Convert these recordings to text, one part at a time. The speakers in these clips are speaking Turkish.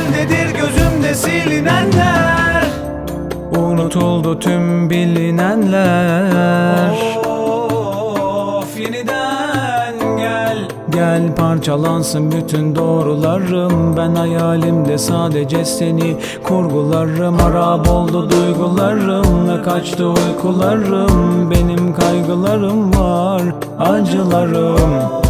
Gönüldedir gözümde silinenler. Unutuldu tüm bilinenler. Of yeniden gel. Gel parçalansın bütün doğrularım. Ben hayalimde sadece seni kurgularım. Harap oldu duygularım ve kaçtı uykularım. Benim kaygılarım var acılarım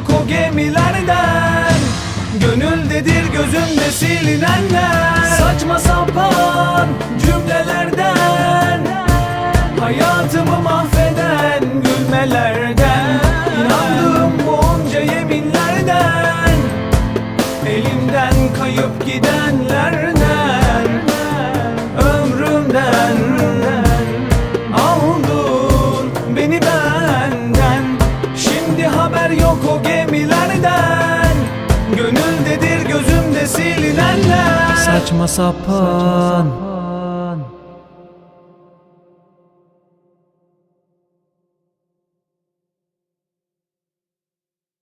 yok o gemilerden. Gönüldedir gözümde silinenler. Saçma sapan cümlelerden. Hayatımı mahveden gülmelerden. İnandığım onca yeminlerden. Elimden kayıp gidenlerden. Ömrümden Aldın beni benden. Şimdi haber yok o gemilerden Gönüldedir gözümde silinenler. Saçma sapan